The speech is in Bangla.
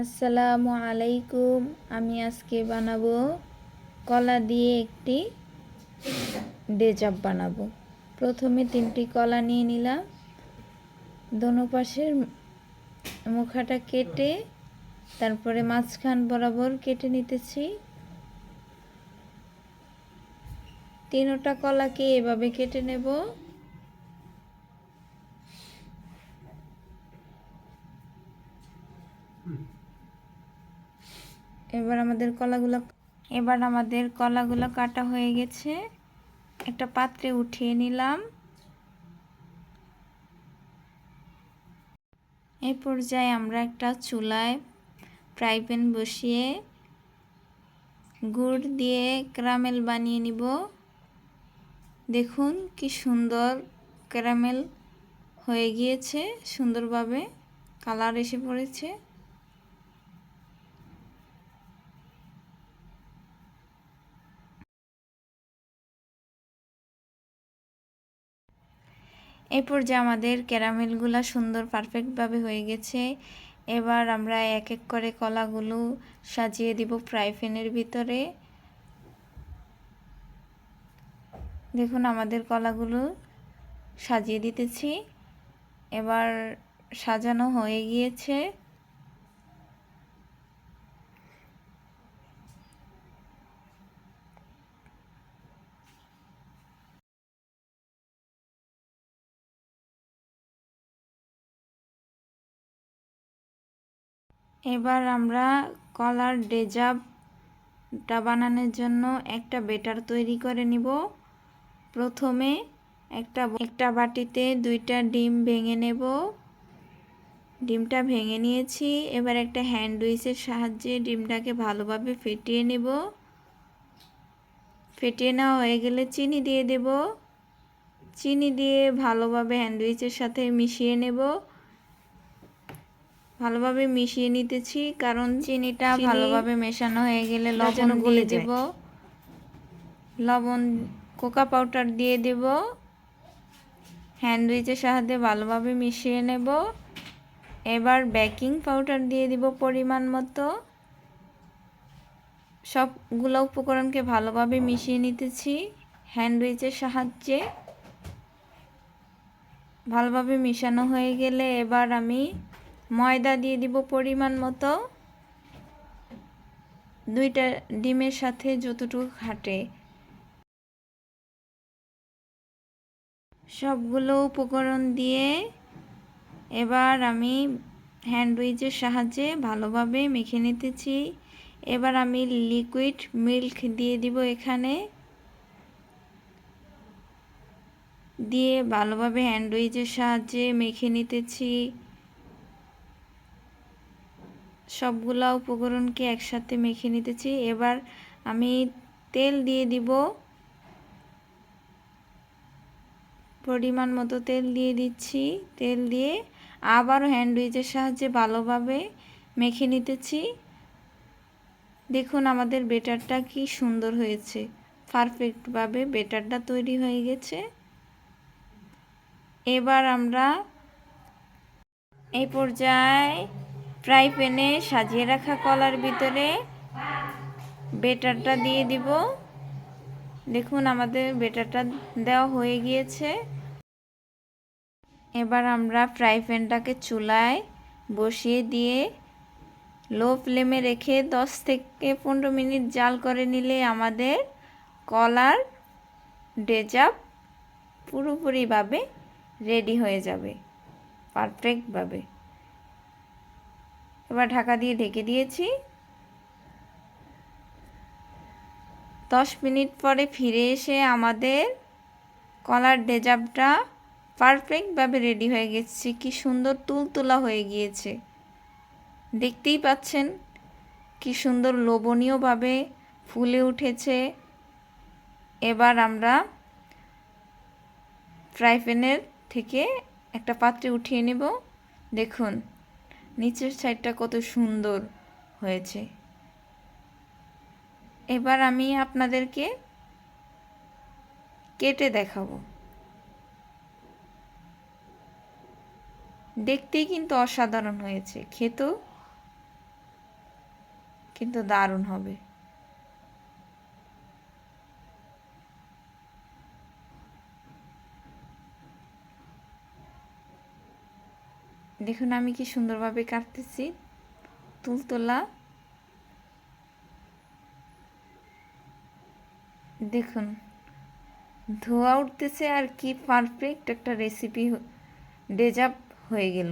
আসসালামু আলাইকুম। আমি আজকে বানাবো কলা দিয়ে একটি ডেজাপ বানাবো। প্রথমে তিনটি কলা নিয়ে নিলাম। দোনো পাশের মুখাটা কেটে তারপরে মাঝখান বরাবর কেটে নিতেছি। তিনোটা কলাকে এভাবে কেটে নেব। এবার আমাদের কলাগুলো এবার আমাদের কলাগুলো কাটা হয়ে গেছে। একটা পাত্রে উঠিয়ে নিলাম। এই পর্যায়ে আমরা একটা চুলায় ফ্রাই প্যান বসিয়ে গুড় দিয়ে ক্যারামেল বানিয়ে নিব। দেখুন কি সুন্দর ক্যারামেল হয়ে গিয়েছে, সুন্দরভাবে কালার এসে পড়েছে। এই যে আমাদের ক্যারামেলগুলো সুন্দর পারফেক্টভাবে হয়ে গেছে। এবার আমরা এক এক করে কলাগুলো সাজিয়ে দিব ফ্রাই প্যানের ভিতরে। দেখুন, আমাদের কলাগুলো সাজিয়ে দিতেছি। এবার সাজানো হয়ে গিয়েছে। এবার আমরা কলার ডেজাবটা বানানোর জন্য একটা বেটার তৈরি করে নিব। প্রথমে একটা একটা বাটিতে দুইটা ডিম ভেঙে নেব। ডিমটা ভেঙে নিয়েছি। এবার একটা হ্যান্ডউইচের সাহায্যে ডিমটাকে ভালোভাবে ফেটিয়ে নেব। ফেটিয়ে নেওয়া হয়ে গেলে চিনি দিয়ে দেব। চিনি দিয়ে ভালোভাবে হ্যান্ডউইচের সাথে মিশিয়ে নেব। ভালোভাবে মিশিয়ে নিতেছি কারণ চিনিটা ভালোভাবে মেশানো হয়ে গেলে লবণ দিয়ে দেব। লবণ কোকা পাউডার দিয়ে দেব। হ্যান্ডউইচের সাহায্যে ভালোভাবে মিশিয়ে নেব। এবার বেকিং পাউডার দিয়ে দিব পরিমাণ মতো। সবগুলো উপকরণকে ভালোভাবে মিশিয়ে নিতেছি হ্যান্ডউইচের সাহায্যে। ভালোভাবে মিশানো হয়ে গেলে এবার আমি ময়দা দিয়ে দিব পরিমাণ মতো। দুইটা ডিমের সাথে যতটুকু খাটে। সবগুলো উপকরণ দিয়ে এবার আমি হ্যান্ডউইচের সাহায্যে ভালোভাবে মেখে নিতেছি। এবার আমি লিকুইড মিল্ক দিয়ে দিব এখানে। দিয়ে ভালোভাবে হ্যান্ডউইচের সাহায্যে মেখে নিতেছি। সবগুলা উপকরণকে একসাথে মেখে নিতেছি। এবার আমি তেল দিয়ে দিব। পরিমাণ মতো তেল দিয়ে দিচ্ছি। তেল দিয়ে আবারও হ্যান্ডউইচের সাহায্যে ভালোভাবে মেখে নিতেছি। দেখুন আমাদের বেটারটা কি সুন্দর হয়েছে। পারফেক্টভাবে বেটারটা তৈরি হয়ে গেছে। এবার আমরা এই পর্যায়ে ফ্রাই প্যানে সাজিয়ে রাখা কলার ভিতরে বেটারটা দিয়ে দিব। দেখুন আমাদের বেটারটা দেওয়া হয়ে গিয়েছে। এবার আমরা ফ্রাই প্যানটাকে চুলায় বসিয়ে দিয়ে লো ফ্লেমে রেখে 10 থেকে পনেরো মিনিট জাল করে নিলে আমাদের কলার ডেজাপ পুরোপুরিভাবে রেডি হয়ে যাবে, পারফেক্টভাবে। এবার ঢাকা দিয়ে ঢেকে দিয়েছি। দশ মিনিট পরে ফিরে এসে আমাদের কলার ডেজাবটা পারফেক্টভাবে রেডি হয়ে গেছে। কি সুন্দর তুলতুলা হয়ে গিয়েছে। দেখতেই পাচ্ছেন কি সুন্দর লোভনীয়ভাবে ফুলে উঠেছে। এবার আমরা ফ্রাই প্যানের থেকে একটা পাত্রে উঠিয়ে নেব। দেখুন। নিচের সাইডটা কত সুন্দর হয়েছে। এবার আমি আপনাদেরকে কেটে দেখাবো। দেখতেই কিন্তু অসাধারণ হয়েছে। খেতেও কিন্তু দারুণ হবে। দেখুন আমি কি সুন্দরভাবে কাটতেছি। তুলতলা দেখুন, ধোয়া উঠতেছে আর কি পারফেক্ট একটা রেসিপি ডেজাপ হয়ে গেল।